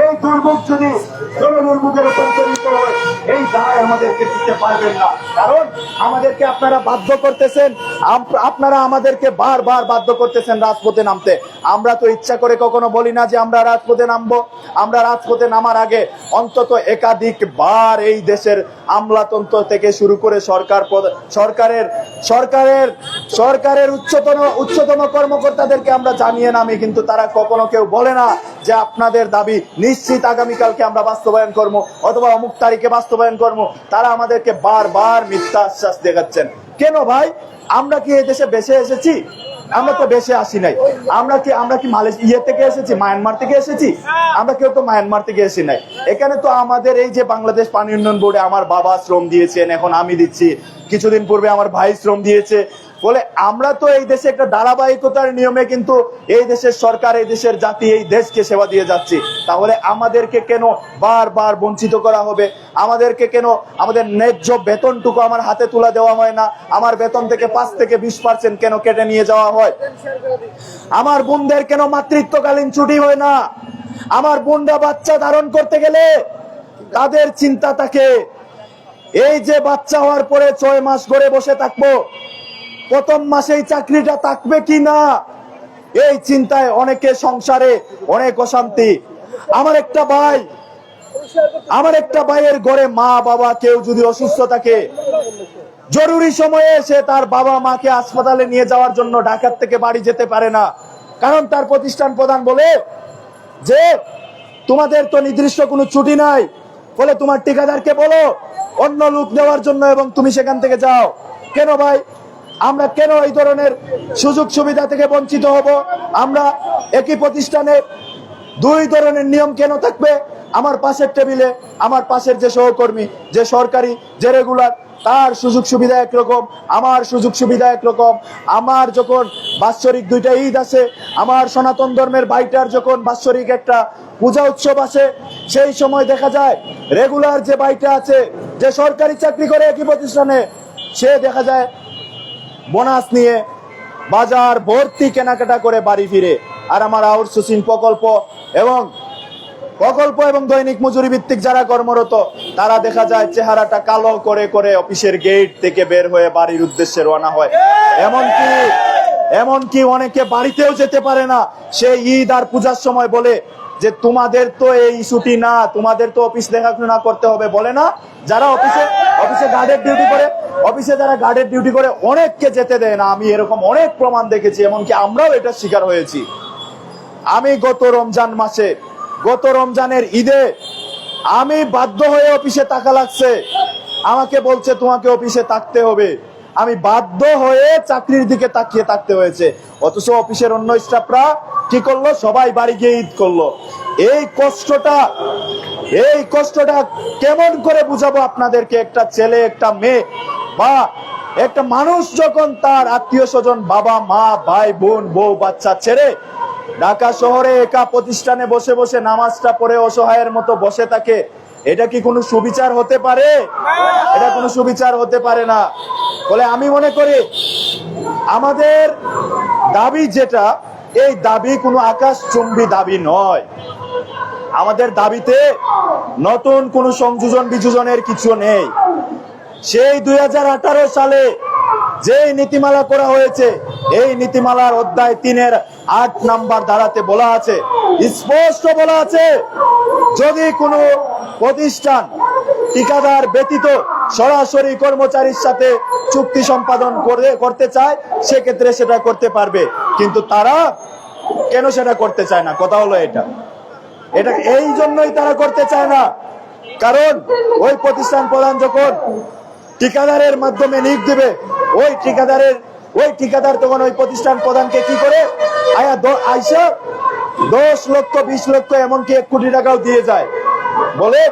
এই দুর্ভোগ যদি দুর্মুখের সঞ্চালিত হয়, এই দায় আমাদেরকে দিতে পারবেন না। কারণ আমাদেরকে আপনারা বাধ্য করতেছেন আপনারা আমাদেরকে বারবার বাধ্য করতেছেন রাজপথে নামতে। আমরা তো ইচ্ছা করে কখনো বলি না যে আমরা রাজপথে নামবো। আমরা রাজপথে নামার আগে অন্তত একাধিক বার এই দেশের আমলাতন্ত্র থেকে শুরু করে সরকার সরকারের সরকারের সরকারের উচ্চতম উচ্চতম কর্মকর্তাদেরকে আমরা জানিয়ে নামি, কিন্তু তারা কখনো কেউ বলে না যে আপনাদের দাবি নিশ্চিত আগামীকালকে আমরা বাস্তবায়ন করব অথবা অমুক তারিখে বাস্তবায়ন করব। তারা আমাদেরকে বারবার মিথ্যা আশ্বাস দেখাচ্ছেন। কেন ভাই? আমরা কি এই দেশে বেঁচে এসেছি? আমরা তো বেশি আসি নাই। আমরা কি আমরা কি মালয়েশিয়া ইয়ে থেকে এসেছি? মায়ানমার থেকে এসেছি? আমরা কেউ তো মায়ানমার থেকে এসে নাই। এখানে তো আমাদের এই যে বাংলাদেশ পানি উন্নয়ন বোর্ডে আমার বাবা শ্রম দিয়েছেন, এখন আমি দিচ্ছি। কিছুদিন পূর্বে আমার ভাই শ্রম দিয়েছে। বলে আমরা তো এই দেশে একটা ধারাবাহিকতার নিয়মে কিন্তু এই দেশের সরকার, এই দেশের জাতি, এই দেশকে সেবা দিয়ে যাচ্ছি। তাহলে আমাদেরকে কেন বারবার বঞ্চিত করা হবে? আমাদেরকে কেন আমাদের ন্যায্য বেতনটুকু আমার হাতে তুলে দেওয়া হয় না? আমার বেতন থেকে পাঁচ থেকে বিশ পার্সেন্ট কেন কেটে নিয়ে যাওয়া হয়? আমার বোনদের কেন মাতৃত্বকালীন ছুটি হয় না? আমার বোনরা বাচ্চা ধারণ করতে গেলে তাদের চিন্তা থাকে। এই যে বাচ্চা হওয়ার পরে ছয় মাস ঘরে বসে থাকব প্রথম মাসে এই চাকরিটা থাকবে কি না এই চিন্তায় অনেকে সংসারে অনেক অশান্তি। আমার একটা ভাই, আমার একটা ভাইয়ের ঘরে মা, বাবা কেউ যদি অসুস্থ থাকে, জরুরি সময়ে সে তার বাবা মাকে হাসপাতালে নিয়ে যাওয়ার জন্য ঢাকার থেকে বাড়ি যেতে পারে না। কারণ তার প্রতিষ্ঠান প্রধান বলে যে, তোমাদের তো নির্দিষ্ট কোনো ছুটি নাই। বলে তোমার ঠিকাদারকে বলো, অন্য লোক দেওয়ার জন্য এবং তুমি সেখান থেকে যাও। কেন ভাই? আমরা কেন এই ধরনের সুযোগ সুবিধা থেকে বঞ্চিত হব? আমরা একই প্রতিষ্ঠানে দুই ধরনের নিয়ম কেন থাকবে? আমার পাশের টেবিলে আমার পাশের যে সহকর্মী, যে সরকারি, যে রেগুলার, তার সুযোগ সুবিধা একরকম, আমার সুযোগ সুবিধা একরকম। আমার যখন বাৎসরিক দুইটা ঈদ আছে, আমার সনাতন ধর্মের ভাইটার যখন বাৎসরিক একটা পূজা উৎসব আছে, সেই সময় দেখা যায়, রেগুলার যে ভাইটা আছে, যে সরকারি চাকরি করে একই প্রতিষ্ঠানে, সে দেখা যায় বোনাস নিয়ে বাজার ভর্তি কেনাকাটা করে বাড়ি ফিরে। আর আমার আউটসোর্সিং প্রকল্প এবং প্রকল্প এবং দৈনিক মজুরি ভিত্তিক যারা কর্মরত, তারা দেখা যায় চেহারাটা কালো করে করে অফিসের গেট থেকে বের হয়ে বাড়ির উদ্দেশ্যে রওনা হয়। এমনকি এমনকি অনেকে বাড়িতেও যেতে পারে না। সে ঈদ আর পূজার সময় বলে যে তোমাদের তো এই ইস্যুটি না, তোমাদের তো অফিস দেখাশোনা করতে হবে বলে না? যারা অফিসে অফিসে গার্ডের ডিউটি করে, অফিসে যারা গার্ডের ডিউটি করে, অনেককে যেতে দেয় না। আমি এরকম অনেক প্রমাণ দেখেছি, এমনকি আমরাও এটার শিকার হয়েছি। আমি গত রমজান মাসে, গত রমজানের ঈদে আমি বাধ্য হয়ে অফিসে টাকা লাগছে। আমাকে বলছে, তোমাকে অফিসে থাকতে হবে। আমি বাধ্য হয়ে চাকরির দিকে তাকিয়ে থাকতে হয়েছে। অথচ অফিসের অন্য স্টাফরা কি করল? সবাই বাড়ি গিয়ে ঈদ করল। এই কষ্টটা এই কষ্টটা কেমন করে বুঝাবো আপনাদেরকে? একটা ছেলে, একটা মেয়ে, বা একটা মানুষ যখন তার আত্মীয় স্বজন, বাবা, মা, ভাই, বোন, বউ, বাচ্চা ছেড়ে ঢাকা শহরে একা প্রতিষ্ঠানে বসে বসে নামাজটা পড়ে অসহায়ের মতো বসে থাকে এটা কি কোনো সুবিচার হতে পারে? এটা কোনো সুবিচার হতে পারে না। বলে আমি মনে করি, আমাদের দাবি যেটা, এই দাবি কোনো আকাশ চুম্বি দাবি নয়। আমাদের দাবিতে নতুন কোনো সংযোজন বিযোজনের কিছু নেই। সেই দুই হাজার আঠারো সালে যেই নীতিমালা করা হয়েছে, এই নীতিমালার অধ্যায় তিনের আট নাম্বার ধারাতে বলা আছে, স্পষ্ট বলা আছে, যদি কোনো প্রতিষ্ঠান ঠিকাদার ব্যতীত সরাসরি কর্মচারীর সাথে চুক্তি সম্পাদন করে, করতে চায়, সেক্ষেত্রে সেটা করতে পারবে। কিন্তু তারা কেন সেটা করতে চায় না? কথা হলো এটা। এটা এই জন্যই তারা করতে চায় না। কারণ ওই প্রতিষ্ঠান প্রধান যখন ঠিকাদারের মাধ্যমে নিয়োগ দিবে। ওই ঠিকাদারের ওই ঠিকাদার তখন ওই প্রতিষ্ঠান প্রধানকে কি করে? আয়া আইসা দশ লক্ষ, বিশ লক্ষ, এমনকি এক কোটি টাকাও দিয়ে যায়। বলে,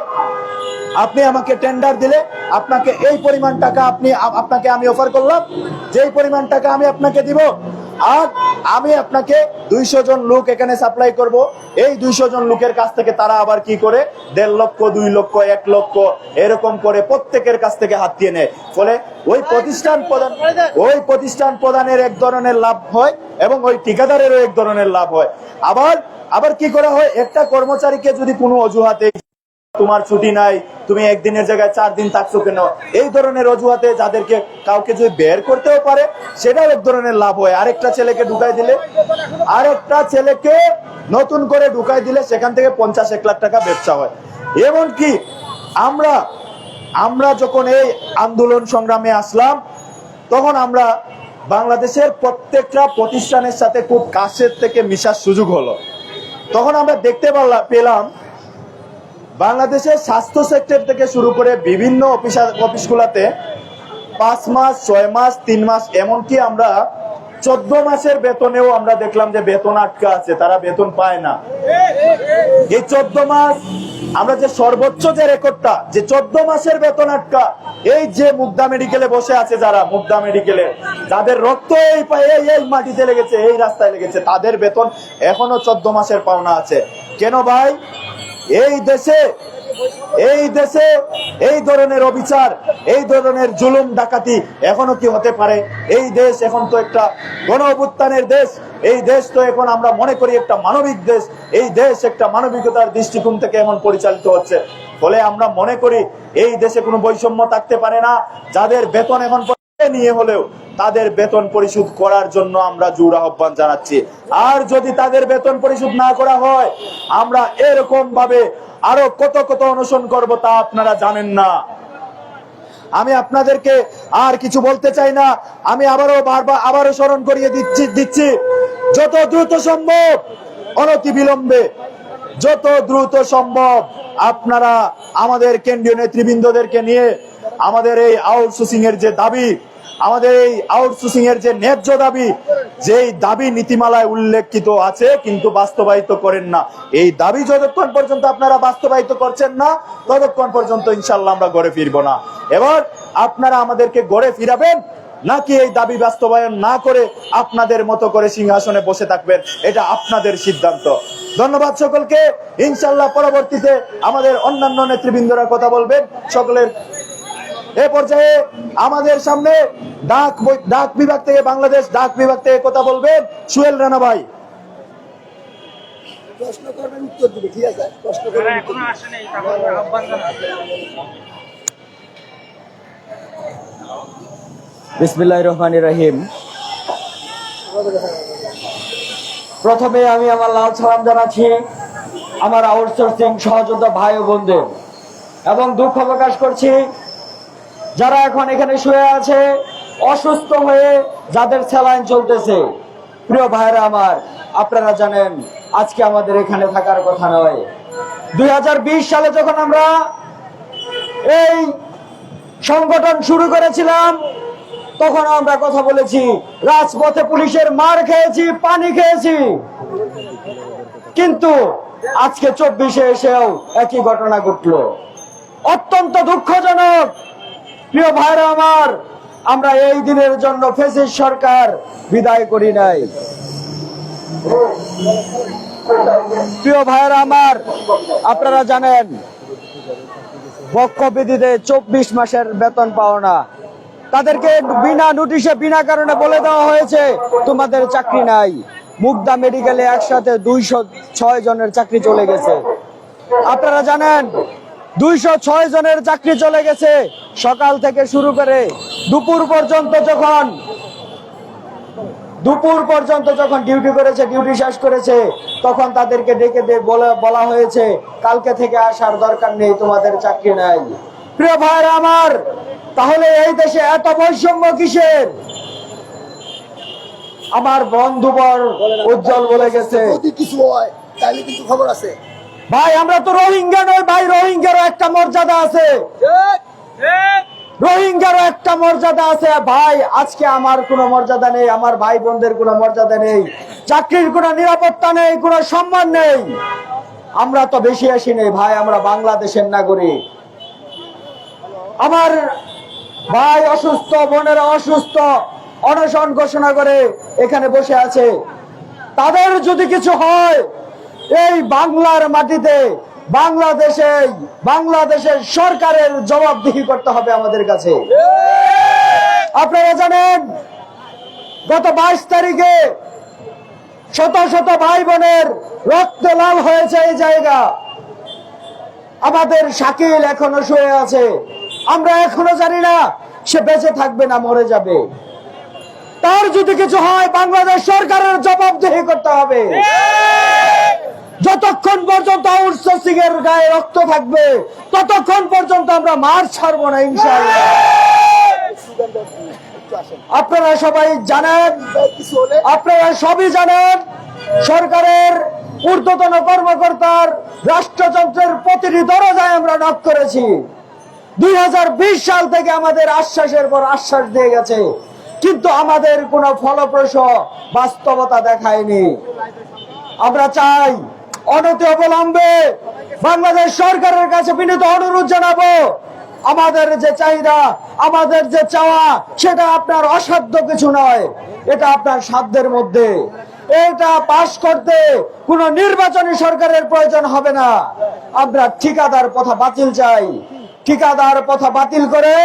আপনি আমাকে টেন্ডার দিলে, আপনাকে এই পরিমাণ টাকা আপনি আপনাকে আমি অফার করলাম। যেই পরিমাণ টাকা আমি আপনাকে দিব আর আমি আপনাকে দুইশো জন লোক এখানে সাপ্লাই করব। এই দুইশো জন লোকের কাছ থেকে তারা আবার কি করে? দেড় লক্ষ, দুই লক্ষ, এক লক্ষ এরকম করে প্রত্যেকের কাছ থেকে হাতিয়ে নেয়। ফলে ওই প্রতিষ্ঠান প্রদান ওই প্রতিষ্ঠান প্রদানের এক ধরনের লাভ হয় এবং ওই ঠিকাদারেরও এক ধরনের লাভ হয়। আবার আবার কি করা হয়? একটা কর্মচারীকে যদি কোনো অজুহাতে তোমার ছুটি নাই, তুমি একদিনের জায়গায় চার দিন থাকছো কেন? এই ধরনের অজুহাতে যাদেরকে কাউকে যদি বের করতেও পারে, সেটাও এক ধরনের লাভ হয়। আরেকটা ছেলেকে ঢুকাই দিলে, আরেকটা ছেলেকে নতুন করে ঢুকাই দিলে সেখান থেকে পঞ্চাশ এক লাখ টাকা ব্যবসা হয়। এমনকি আমরা আমরা যখন এই আন্দোলন সংগ্রামে আসলাম, তখন আমরা বাংলাদেশের প্রত্যেকটা প্রতিষ্ঠানের সাথে খুব কাছের থেকে মিশার সুযোগ হলো। তখন আমরা দেখতে পেলাম বাংলাদেশের স্বাস্থ্য সেক্টর থেকে শুরু করে বিভিন্ন অফিস অফিসগুলোতে পাঁচ মাস, ছয় মাস, তিন মাস, এমনকি আমরা চোদ্দ মাসের বেতনেও আমরা দেখলাম যে বেতন আটকা আছে, তারা বেতন পায় না। এই চোদ্দ মাস, আমরা যে সর্বোচ্চ যে রেকর্ডটা, যে চোদ্দ মাসের বেতন আটকা, এই যে মুগদা মেডিকেলে বসে আছে যারা মুগদা মেডিকেলে, যাদের রক্ত এই পা- এই এই মাটিতে লেগেছে, এই রাস্তায় লেগেছে, তাদের বেতন এখনও চোদ্দ মাসের পাওনা আছে। কেন ভাই? এই দেশে এই দেশে এই ধরনের অবিচার, এই ধরনের জুলুম, ডাকাতি এখনও কি হতে পারে? এই দেশ এখন তো একটা গণ অভ্যুত্থানের দেশ। এই দেশ তো এখন আমরা মনে করি একটা মানবিক দেশ। এই দেশ একটা মানবিকতার দৃষ্টিকোণ থেকে এমন পরিচালিত হচ্ছে। ফলে আমরা মনে করি এই দেশে কোনো বৈষম্য থাকতে পারে না। যাদের বেতন এখন নিয়ে হলেও তাদের বেতন পরিশোধ করার জন্য আমরা জোর আহ্বান জানাচ্ছি। আর যদি তাদের বেতন পরিশোধ না করা হয়, আমরা এরকম ভাবে আরও কত কত অনশন করব তা আপনারা জানেন না। আমি আপনাদেরকে আর কিছু বলতে চাই না। আমি আবারও বারবার আবারও স্মরণ করিয়ে দিচ্ছি দিচ্ছি, যত দ্রুত সম্ভব অনতি বিলম্বে, যত দ্রুত সম্ভব আপনারা আমাদের কেন্দ্রীয় নেতৃবৃন্দদেরকে নিয়ে আমাদের এই আউটসোর্সিং এর যে দাবি আমাদের এই আউটসোর্সিং এর যে ন্যায্য দাবি, যেই দাবি নীতিমালায় উল্লেখিত আছে, কিন্তু বাস্তবায়িত করেন না। এই দাবি যতক্ষণ পর্যন্ত আপনারা বাস্তবায়িত করছেন না, ততক্ষণ পর্যন্ত ইনশাল্লাহ আমরা ঘরে ফিরবো না। এবার আপনারা আমাদেরকে গড়ে ফিরাবেন, নাকি এই দাবি বাস্তবায়ন না করে আপনাদের মতো করে সিংহাসনে বসে থাকবেন? এটা আপনাদের সিদ্ধান্ত। ধন্যবাদ সকলকে। ইনশাল্লাহ পরবর্তীতে আমাদের অন্যান্য নেতৃবৃন্দরা কথা বলবেন। সকলের এ পর্যায়ে আমাদের সামনে ডাক ডাক বিভাগ থেকে বাংলাদেশ ডাক বিভাগ থেকে কথা বলবেন সুয়েল রানা ভাই। প্রশ্ন করবেন উত্তর দিবে ঠিক আছে? প্রশ্ন করবেন উত্তর এখনও আসে নাই তারপর আহ্বান জানাচ্ছি বিসমিল্লাহ রহমান রহিম। প্রথমে আমি আমার লাল সালাম জানাচ্ছি আমার আউটসোর্সিং সহযোদ্ধা ভাই ও বোনদের। এবং দুঃখ প্রকাশ করছি যারা এখন এখানে শুয়ে আছে, অসুস্থ হয়ে যাদের স্যালাইন চলতেছে। প্রিয় ভাইরা আমার, আপনারা জানেন, আজকে আমাদের এখানে থাকার কথা নয়। দুই সালে যখন আমরা এই সংগঠন শুরু করেছিলাম, তখন আমরা কথা বলেছি, রাজপথে পুলিশের মার খেয়েছি, পানি খেয়েছি। কিন্তু আজকে চব্বিশে এসেও একই ঘটনা ঘটলো। অত্যন্ত দুঃখজনক প্রিয় ভাইরা আমার, আমরা এই দিনের জন্য ফেসিস সরকার বিদায় করি নাই। প্রিয় ভাইরা আমার, আপনারা জানেন বক্ষবিধিতে চব্বিশ মাসের বেতন পাওনা তাদেরকে বিনা নোটিশে বিনা কারণে বলে দেওয়া হয়েছে, তোমাদের চাকরি নাই। মুগদা মেডিকেলে একসাথে দুইশো ছয় জনের চাকরি চলে গেছে। আপনারা জানেন দুইশো ছয় জনের চাকরি চলে গেছে। সকাল থেকে শুরু করে দুপুর পর্যন্ত যখন দুপুর পর্যন্ত যখন ডিউটি করেছে, ডিউটি শেষ করেছে, তখন তাদেরকে ডেকে বলা হয়েছে, কালকে থেকে আসার দরকার নেই, তোমাদের চাকরি নাই। প্রিয় ভাইরা আমার, তাহলে এই দেশে এত বৈষম্য কিসের? আমার বন্ধুবর উজ্জ্বল বলে গেছে। কিছু হয়, তাহলে কিন্তু খবর আছে। ভাই, আমরা তো রোহিঙ্গা নয় ভাই, রোহিঙ্গারও একটা মর্যাদা আছে। রোহিঙ্গারও একটা মর্যাদা আছে। ভাই, আজকে আমার কোনো মর্যাদা নেই, আমার ভাই বোনদের কোনো মর্যাদা নেই, চাকরির কোনো নিরাপত্তা নেই, কোনো সম্মান নেই। আমরা তো বেশি আসি নেই ভাই, আমরা বাংলাদেশের নাগরিক। আমার ভাই অসুস্থ, বোনেরা অসুস্থ, অনশন ঘোষণা করে এখানে বসে আছে। তাদের যদি কিছু হয় এই বাংলার মাটিতে বাংলাদেশে, বাংলাদেশের সরকারের জবাবদিহি করতে হবে আমাদের কাছে। আপনারা জানেন, গত বাইশ তারিখে শত শত ভাই বোনের রক্ত লাল হয়েছে এই জায়গা। আমাদের শাকিল এখনও শুয়ে আছে। আমরা এখনও জানি না, সে বেঁচে থাকবে না, মরে যাবে। তার যদি কিছু হয়, বাংলাদেশ সরকারের জবাবদিহি করতে হবে। যতক্ষণ পর্যন্ত আউটসোর্সিং এর গায়ে রক্ত থাকবে, ততক্ষণ পর্যন্ত আমরা মার ছাড়বো না, ইনশাআল্লাহ। আপনারা সবাই জানেন, আপনারা সবই জানেন, সরকারের ঊর্ধ্বতন কর্মকর্তার রাষ্ট্রযন্ত্রের প্রতিটি দরজায় আমরা নক করেছি। দুই হাজার বিশ সাল থেকে আমাদের আশ্বাসের পর আশ্বাস দিয়ে গেছে, কিন্তু আমাদের কোনো ফলপ্রসূ বাস্তবতা দেখায়নি। আমরা চাই অনতি অবলম্বে বাংলাদেশ সরকারের কাছে বিনীত অনুরোধ জানাব। আমাদের যে চাহিদা, আমাদের যে চাওয়া, সেটা আপনার অসাধ্য কিছু নয়। এটা আপনার সাধ্যের মধ্যে। এটা পাশ করতে কোনো নির্বাচনী সরকারের প্রয়োজন হবে না। আমরা ঠিকাদার পথা বাতিল চাই। ঠিকাদার পথা বাতিল করে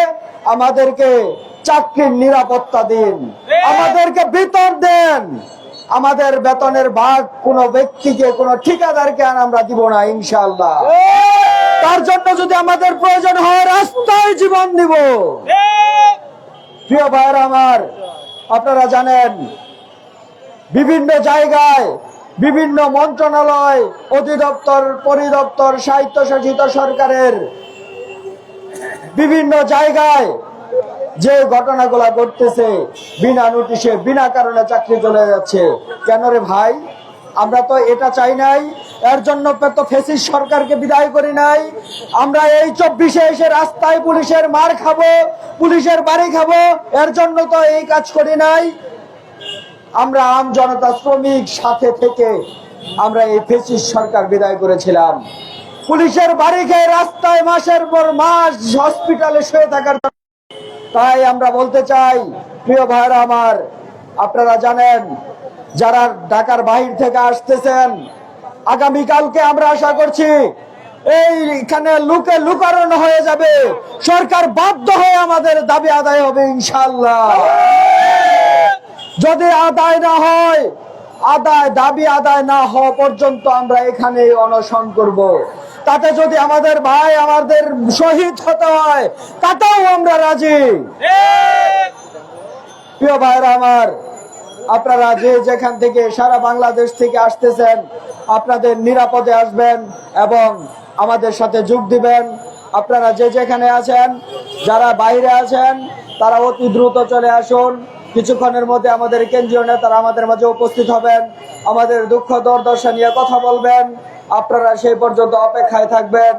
আমাদেরকে চাকরির নিরাপত্তা দিন। আমাদেরকে বেতন দেন। আমাদের বেতনের ভাগ কোন ব্যক্তিকে, কোন ঠিকাদারকে আর আমরা দিব না ইনশাল্লাহ তার জন্য যদি আমাদের প্রয়োজন হয়, রাস্তায় জীবন দিব। প্রিয় ভাইয়ের আমার, আপনারা জানেন, বিভিন্ন জায়গায়, বিভিন্ন মন্ত্রণালয়, অধিদপ্তর, পরিদপ্তর, স্বায়ত্তশাসিত সরকারের বিভিন্ন জায়গায় যে ঘটনাগুলা ঘটতেছে বিনা নোটিশে বিনা কারণে চাকরি চলে যাচ্ছে। কেন রে ভাই? আমরা তো এটা চাই নাই, এর জন্য তো ফেসিস সরকারকে বিদায় করি নাই। আমরা এই চব্বিশে এসে রাস্তায় পুলিশের মার খাব, পুলিশের বাড়ি খাব, এর জন্য তো এই কাজ করি নাই। আমরা আম জনতা শ্রমিক সাথে থেকে আমরা এই ফেসিস সরকার বিদায় করেছিলাম। পুলিশের বাড়ি খেয়ে রাস্তায় মাসের পর মাস হসপিটালে শুয়ে থাকার তাই আমরা বলতে চাই, প্রিয় ভাইরা আমার, আপনারা জানেন, যারা ঢাকার বাহির থেকে আসতেছেন, আগামীকালকে আমরা আশা করছি এই এইখানে লুকে লুকারণ হয়ে যাবে। সরকার বাধ্য হয়ে আমাদের দাবি আদায় হবে ইনশাল্লাহ যদি আদায় না হয় আদায়, দাবি আদায় না হওয়া পর্যন্ত আমরা এখানে অনশন করব। তাতে যদি আমাদের ভাই আমাদের শহীদ হতে হয়, তাতেও আমরা রাজি। প্রিয় ভাইরা আমার, আপনারা যে যেখান থেকে সারা বাংলাদেশ থেকে আসতেছেন, আপনাদের নিরাপদে আসবেন এবং আমাদের সাথে যোগ দিবেন। আপনারা যে যেখানে আছেন, যারা বাইরে আছেন, তারা অতি দ্রুত চলে আসুন। কিছুক্ষণের মধ্যে আমাদের কেন্দ্রীয় নেতারা আমাদের মাঝে উপস্থিত হবেন আমাদের দুঃখ দর্দশা নিয়ে কথা বলবেন। আপনারা সেই পর্যন্ত অপেক্ষায় থাকবেন।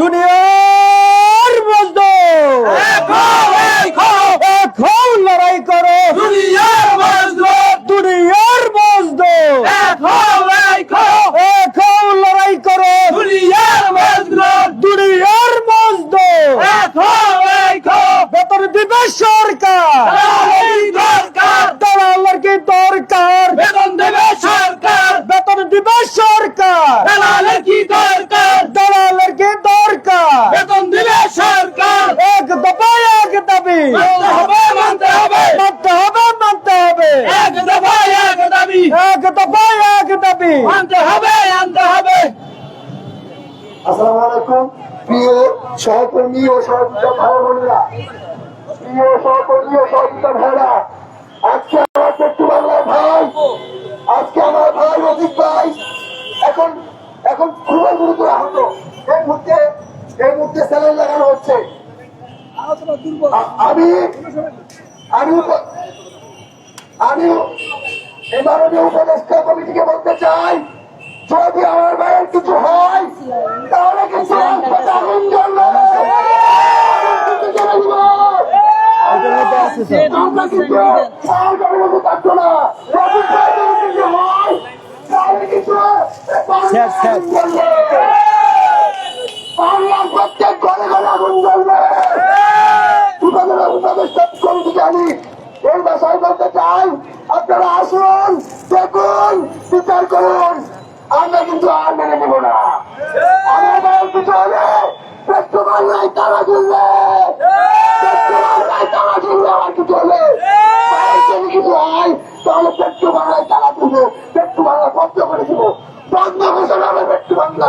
দুনিয়ার মজদুর লড়াই করো। দুনিয়ার মজদুর দুনিয়ার মজদুর এখন লড়াই করো দুনিয়ার মজদুর দুনিয়ার মজদুর বেতন দিবে সরকার দরকার দালালের কি দরকার বেতন দেবে সরকার বেতন দিবে সরকার দালালের কি দরকার দালালের কি দরকার বেতন দিবে সরকার এক দফা এক দাবি মানতে হবে মানতে হবে মানতে হবে মানতে হবে এক দফা এক দাবি এক দফা এক দাবি মানতে হবে আনতে হবে আসসালামু আলাইকুম প্রিয় সহকর্মী ও সহযোগিতা ভাই বোনেরা আজকে আমার ভাই, আজকে আমার ভাই অধিক ভাই, এখন এখন খুবই গুরুতর আহত। এই মুহূর্তে এই মুহূর্তে স্যালাইন লাগানো হচ্ছে। আমি আমি এই মাননীয় উপদেষ্টা কমিটিকে বলতে চাই যদি আমার ভাইয়ের কিছু হয় তাহলে কিছু রাজপথে আগুন জ্বলবে আগুন কিন্তু জ্বলে দিব। আমরা কিন্তু চাল জলের মতো থাকব না। যদি ভাইয়ের কিছু হয়, তাহলে কিছু আগুন জ্বলবে। বাংলার প্রত্যেক ঘরে ঘরে আগুন জ্বলবে। উপজেলা উপদেষ্টা কমিটিকে আমি এই বাসায় বলতে চাই আপনারা আসুন দেখুন বিচার করুন। আমরা কিন্তু আর মেনে নেব না। আমাদের কিছু হলে পেট্রো বাংলায় তারা ঝুলবে। পেট্রো বাংলায় তারা ঝুলবে আমার যদি কিছু হয় তাহলে পেট্রো বাংলায় তারা ঝুলবে পেট্রো বাংলা বন্ধ করে দিব। বন্ধ ঘোষণা হবে পেট্রো বাংলা।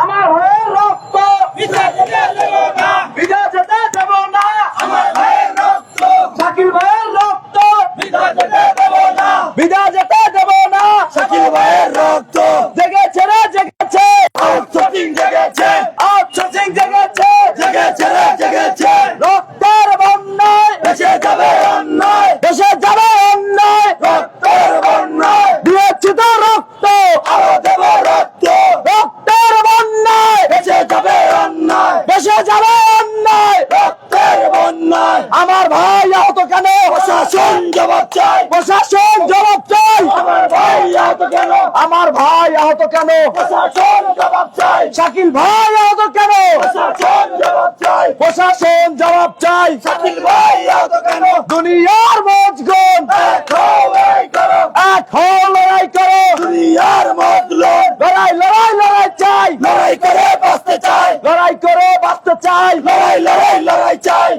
আমার ভাইয়ের রক্ত। বিজা যেতে দেব না। বিজা যেতে দেব না। আমার ভাইয়ের রক্ত। শাকিল ভাইয়ের রক্ত। বিজা যেতে দেব না। বিজা যেতে দেব না। শাকিল ভাইয়ের রক্ত জেগেছে রে জেগেছে আউটসোর্সিং জেগেছে আউটসোর্সিং জেগেছে জেগেছে রে জেগেছে রক্তের বন্যায় দেশে যাবে অন্যায় দেশে যাবে অন্যায় রক্তের বন্যায় দিয়েছি তো রক্ত আরও দেব রক্ত রক্তের বন্যায় দেশে যাবে অন্যায় দেশে যাবে অন্যায় রক্তের বন্যায় আমার ভাই আহত কেন প্রশাসন জবাব চাই প্রশাসন জবাব চাই আমার ভাই আহত কেন আমার ভাই আহত কেন প্রশাসন জবাব চাই শাকিল ভাই আহত কেন প্রশাসন জবাব চাই প্রশাসন জবাব চাই শাকিল ভাই আহত কেন দুনিয়ার মজগুন এক হও এই করো এক হও লড়াই করো দুনিয়ার মজলুম লড়াই লড়াই লড়াই চাই লড়াই করে বাঁচতে চাই লড়াই করে বাঁচতে চাই লড়াই লড়াই লড়াই চাই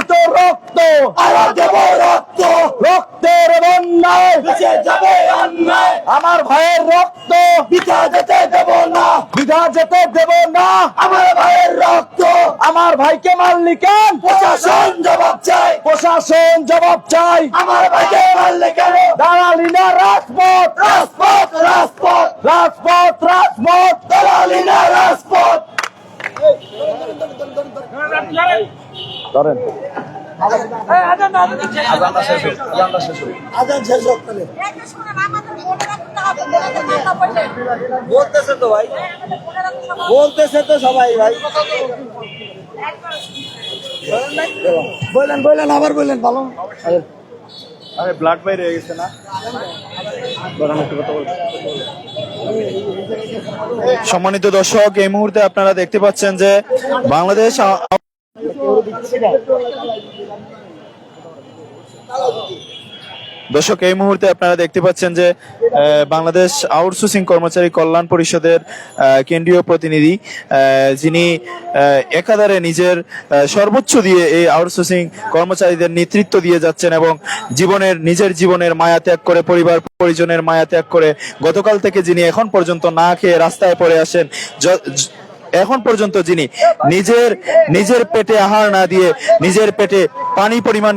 দিয়েছি রক্ত। আরও দেব রক্ত। রক্তের বন্যায়। বেঁচে যাবে অন্যায়। আমার ভাইয়ের রক্ত। বিধা যেতে দেব না। বিধা যেতে দেব না। আমার ভাইয়ের রক্ত। আমার ভাইকে মারলি কেন প্রশাসন জবাব চাই। প্রশাসন জবাব চাই। আমার ভাইকে মারলে কেন দাঁড়ালি না রাজপথ। রাজপথ রাজপথ। রাজপথ রাজপথ। দাঁড়ালি না রাজপথ। বলতেছে তো ভাই। বলতেছে তো সবাই ভাই। বললেন বললেন আবার বললেন ভালো আরে ব্লাড বাইরে হয়ে গেছে না? সম্মানিত দর্শক এই মুহূর্তে আপনারা দেখতে পাচ্ছেন যে বাংলাদেশ দর্শক, এই মুহূর্তে আপনারা দেখতে পাচ্ছেন যে বাংলাদেশ আউটসোর্সিং কর্মচারী কল্যাণ পরিষদের কেন্দ্রীয় প্রতিনিধি যিনি একাধারে নিজের সর্বোচ্চ দিয়ে এই আউটসোর্সিং কর্মচারীদের নেতৃত্ব দিয়ে যাচ্ছেন এবং জীবনের, নিজের জীবনের মায়া ত্যাগ করে, পরিবার পরিজনের মায়া ত্যাগ করে গতকাল থেকে যিনি এখন পর্যন্ত না খেয়ে রাস্তায় পড়ে আসেন এখন পর্যন্ত যিনি নিজের নিজের পেটে আহার না দিয়ে, নিজের পেটে পানি পরিমাণ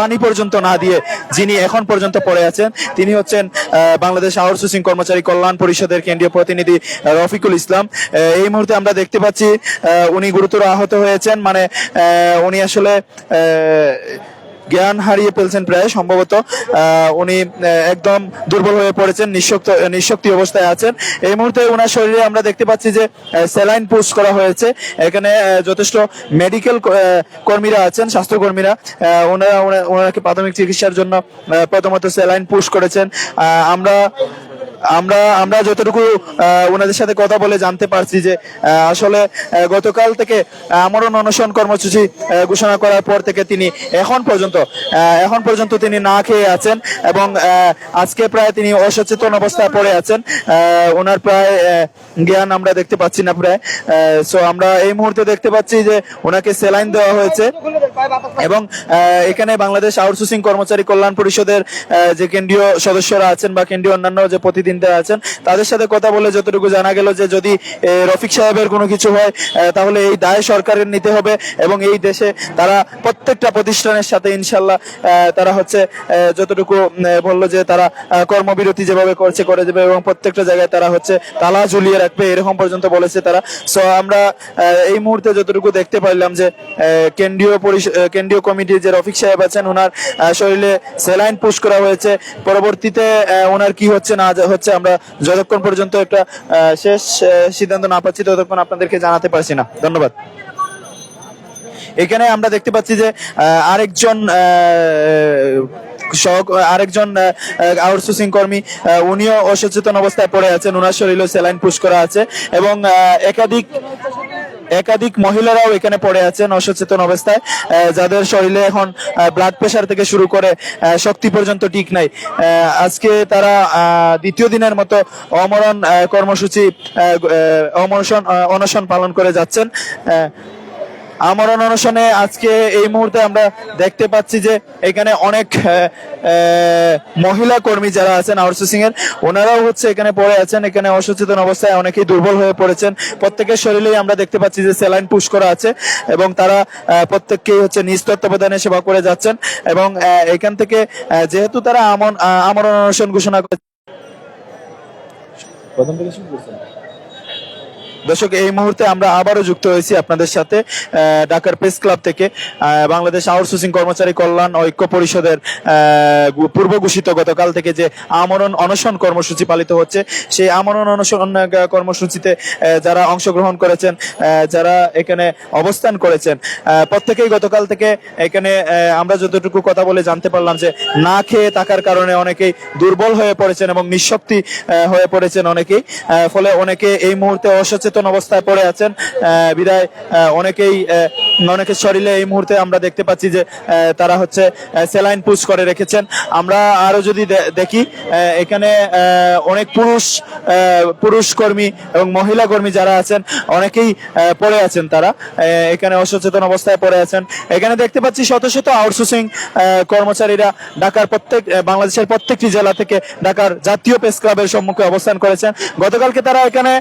পানি পর্যন্ত না দিয়ে যিনি এখন পর্যন্ত পড়ে আছেন, তিনি হচ্ছেন বাংলাদেশ আউটসোর্সিং কর্মচারী কল্যাণ পরিষদের কেন্দ্রীয় প্রতিনিধি রফিকুল ইসলাম। এই মুহূর্তে আমরা দেখতে পাচ্ছি উনি গুরুতর আহত হয়েছেন। মানে উনি আসলে জ্ঞান হারিয়ে ফেলছেন প্রায়, সম্ভবত উনি একদম দুর্বল হয়ে পড়েছেন, নিঃশক্ত, নিঃশক্তি অবস্থায় আছেন। এই মুহূর্তে ওনার শরীরে আমরা দেখতে পাচ্ছি যে স্যালাইন পুশ করা হয়েছে। এখানে যথেষ্ট মেডিকেল কর্মীরা আছেন, স্বাস্থ্যকর্মীরা। ওনারা ওনা- ওনাকে প্রাথমিক চিকিৎসার জন্য প্রথমত স্যালাইন পুশ করেছেন। আমরা আমরা আমরা যতটুকু ওনাদের সাথে কথা বলে জানতে পারছি যে আসলে গতকাল থেকে আমরণ অনশন কর্মসূচি ঘোষণা করার পর থেকে তিনি এখন পর্যন্ত এখন পর্যন্ত তিনি না খেয়ে আছেন এবং আজকে প্রায় তিনি অসচেতন অবস্থায় পড়ে আছেন। ওনার প্রায় জ্ঞান আমরা দেখতে পাচ্ছি না প্রায়। সো আমরা এই মুহূর্তে দেখতে পাচ্ছি যে, ওনাকে সেলাইন দেওয়া হয়েছে এবং এখানে বাংলাদেশ আউটসোর্সিং কর্মচারী কল্যাণ পরিষদের যে কেন্দ্রীয় সদস্যরা আছেন বা কেন্দ্রীয় অন্যান্য যে প্রতিনিধিরা আছেন। তাদের সাথে কথা বলে যতটুকু জানা গেল যে যদি রফিক সাহেবের কোনো কিছু হয় তাহলে এই দায় সরকারের নিতে হবে এবং এই দেশে তারা প্রত্যেকটা প্রতিষ্ঠানের সাথে ইনশাল্লাহ তারা হচ্ছে যতটুকু বলল যে তারা কর্মবিরতি যেভাবে করছে, করে দেবে এবং প্রত্যেকটা জায়গায় তারা হচ্ছে তালা ঝুলিয়ে রাখবে, এরকম পর্যন্ত বলেছে তারা। সো আমরা এই মুহূর্তে যতটুকু দেখতে পারলাম যে কেন্দ্রীয় কেন্দ্রীয় কমিটির যে রফিক সাহেব আছেন ওনার শরীরে সেলাইন পুশ করা হয়েছে। পরবর্তীতে ওনার কি হচ্ছে না হচ্ছে আমরা যতক্ষণ পর্যন্ত একটা শেষ সিদ্ধান্ত না পাচ্ছি, ততক্ষণ আপনাদেরকে জানাতে পারছি না। ধন্যবাদ। এখানে আমরা দেখতে পাচ্ছি যে আরেকজন আরেকজন আউটসোর্সিং কর্মী উনিও অসচেতন অবস্থায় পড়ে আছেন। ওনার শরীরে স্যালাইন পুশ করা আছে এবং একাধিক একাধিক মহিলারাও এখানে পড়ে আছেন অসচেতন অবস্থায় যাদের শরীরে এখন ব্লাড প্রেশার থেকে শুরু করে শক্তি পর্যন্ত ঠিক নাই। আজকে তারা দ্বিতীয় দিনের মতো অমরণ কর্মসূচি অমরশন অনশন পালন করে যাচ্ছেন। আমরণ অনশনে আজকে এই মুহূর্তে আমরা দেখতে পাচ্ছি যে এখানে অনেক মহিলা কর্মী যারা আছেন আউটসোর্সিং এর ওনারাও হচ্ছে এখানে পড়ে আছেন। এখানে অসচেতন অবস্থায় অনেকেই দুর্বল হয়ে পড়েছেন। প্রত্যেকের শরীরেই আমরা দেখতে পাচ্ছি যে স্যালাইন পুশ করা আছে এবং তারা প্রত্যেককেই হচ্ছে নিজ তত্ত্বাবধানে সেবা করে যাচ্ছেন এবং এখান থেকে যেহেতু তারা আমরণ অনশন ঘোষণা করে প্রথম থেকে শুরু করছেন। দর্শক, এই মুহূর্তে আমরা আবারও যুক্ত হয়েছি আপনাদের সাথে ঢাকার প্রেস ক্লাব থেকে বাংলাদেশ আউটসোর্সিং কর্মচারী কল্যাণ ঐক্য পরিষদের পূর্ব ঘোষিত গতকাল থেকে যে আমরণ অনশন কর্মসূচি পালিত হচ্ছে, সেই আমরণ অনশন কর্মসূচিতে যারা অংশগ্রহণ করেছেন যারা এখানে অবস্থান করেছেন প্রত্যেকেই গতকাল থেকে এখানে আমরা যতটুকু কথা বলে জানতে পারলাম যে না খেয়ে থাকার কারণে অনেকেই দুর্বল হয়ে পড়েছেন এবং নিঃশক্তি হয়ে পড়েছেন অনেকেই ফলে অনেকে এই মুহূর্তে অসচেতন অবস্থায় পড়ে আছেন। বিদায় অনেকেই অনেকের শরীরে এই মুহূর্তে আমরা দেখতে পাচ্ছি যে তারা হচ্ছে সেলাইন পুশ করে রেখেছেন। আমরা আরও যদি দেখি এখানে অনেক পুরুষ পুরুষ কর্মী এবং মহিলা কর্মী যারা আছেন, অনেকেই পড়ে আছেন তারা। এখানে অসচেতন অবস্থায় পড়ে আছেন। এখানে দেখতে পাচ্ছি শত শত আউটসোর্সিং কর্মচারীরা ঢাকার প্রত্যেক বাংলাদেশের প্রত্যেকটি জেলা থেকে ঢাকার জাতীয় প্রেস ক্লাবের সম্মুখে অবস্থান করেছেন। গতকালকে তারা এখানে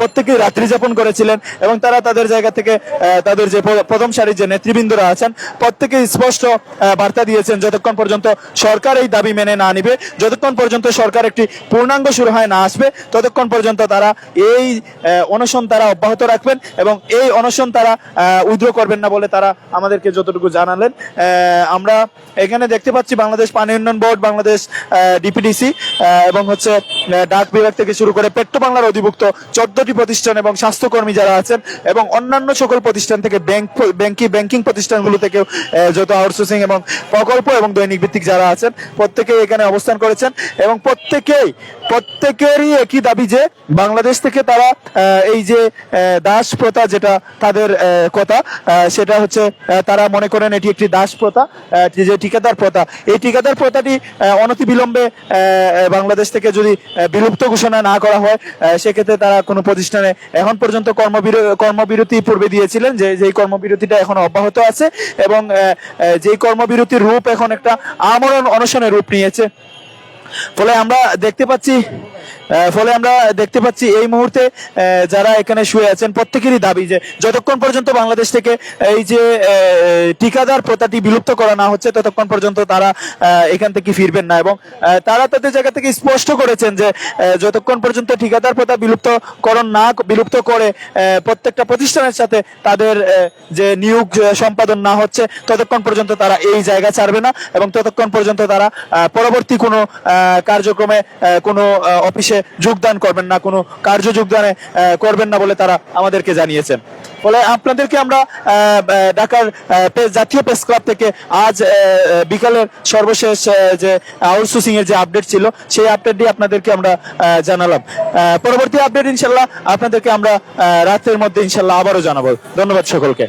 প্রত্যেকেই রাত্রি যাপন করেছিলেন এবং তারা তাদের জায়গা থেকে তাদের যে প্রথম সারির যে নেতৃবৃন্দরা আছেন, প্রত্যেকেই স্পষ্ট বার্তা দিয়েছেন যতক্ষণ পর্যন্ত সরকার এই দাবি মেনে না নিবে, যতক্ষণ পর্যন্ত সরকার একটি পূর্ণাঙ্গ শুরু হয় না আসবে, ততক্ষণ পর্যন্ত তারা এই অনশন তারা অব্যাহত রাখবেন এবং এই অনশন তারা উইথড্র করবেন না বলে তারা আমাদেরকে যতটুকু জানালেন। আমরা এখানে দেখতে পাচ্ছি বাংলাদেশ পানি উন্নয়ন বোর্ড, বাংলাদেশ ডিপিডিসি এবং হচ্ছে ডাক বিভাগ থেকে শুরু করে পেট্রো বাংলার অধিভুক্ত চোদ্দটি প্রতিষ্ঠান এবং স্বাস্থ্যকর্মী যারা আছেন এবং অন্যান্য সকল প্রতিষ্ঠান থেকে ব্যাংক ব্যাংকিং ব্যাংকিং প্রতিষ্ঠানগুলো থেকে যত আউটসোর্সিং এবং প্রকল্প এবং দৈনিক ভিত্তিক যারা আছেন, প্রত্যেকেই এখানে অবস্থান করেছেন এবং প্রত্যেকেই, প্রত্যেকেরই একই দাবি যে বাংলাদেশ থেকে তারা এই যে দাস প্রথা যেটা তাদের কথা সেটা হচ্ছে তারা মনে করেন এটি একটি দাস প্রথা যে ঠিকাদার প্রথা। এই ঠিকাদার প্রথাটি অনতিবিলম্বে বাংলাদেশ থেকে যদি বিলুপ্ত ঘোষণা না করা হয় সেক্ষেত্রে তারা কোনো প্রতিষ্ঠানে এখন পর্যন্ত কর্মবির, কর্মবিরতি পূর্বে দিয়েছিলেন, যে, যেই কর্মবিরতিটা এখন অব্যাহত আছে এবং যেই কর্মবিরতির রূপ এখন একটা আমরণ, অনশনের রূপ নিয়েছে। ফলে আমরা দেখতে পাচ্ছি ফলে আমরা দেখতে পাচ্ছি এই মুহূর্তে যারা এখানে শুয়ে আছেন প্রত্যেকেরই দাবি যে যতক্ষণ পর্যন্ত বাংলাদেশ থেকে এই যে আহ, ঠিকাদার প্রথাটি বিলুপ্ত করা না হচ্ছে ততক্ষণ পর্যন্ত তারা এখান থেকে ফিরবেন না। এবং তারা তাদের জায়গা থেকে স্পষ্ট করেছেন যে যতক্ষণ পর্যন্ত ঠিকাদার প্রথা বিলুপ্তকরণ না বিলুপ্ত করে প্রত্যেকটা প্রতিষ্ঠানের সাথে তাদের যে নিয়োগ সম্পাদন না হচ্ছে ততক্ষণ পর্যন্ত তারা এই জায়গা ছাড়বে না এবং ততক্ষণ পর্যন্ত তারা পরবর্তী কোনো কার্যক্রমে কোনো আহ, অফিসে যোগদান করবেন না, কোনো কার্য যোগদানে করবেন না বলে তারা আমাদেরকে জানিয়েছেন। ফলে আপনাদেরকে আমরা ঢাকার জাতীয় প্রেস ক্লাব থেকে আজ বিকালের সর্বশেষ যে আউটসোর্সিং এর যে আপডেট ছিল, সেই আপডেটটি আপনাদেরকে আমরা জানালাম। পরবর্তী আপডেট ইনশাল্লাহ আপনাদেরকে আমরা রাতের মধ্যে ইনশাল্লাহ আবারও জানাব। ধন্যবাদ সকলকে।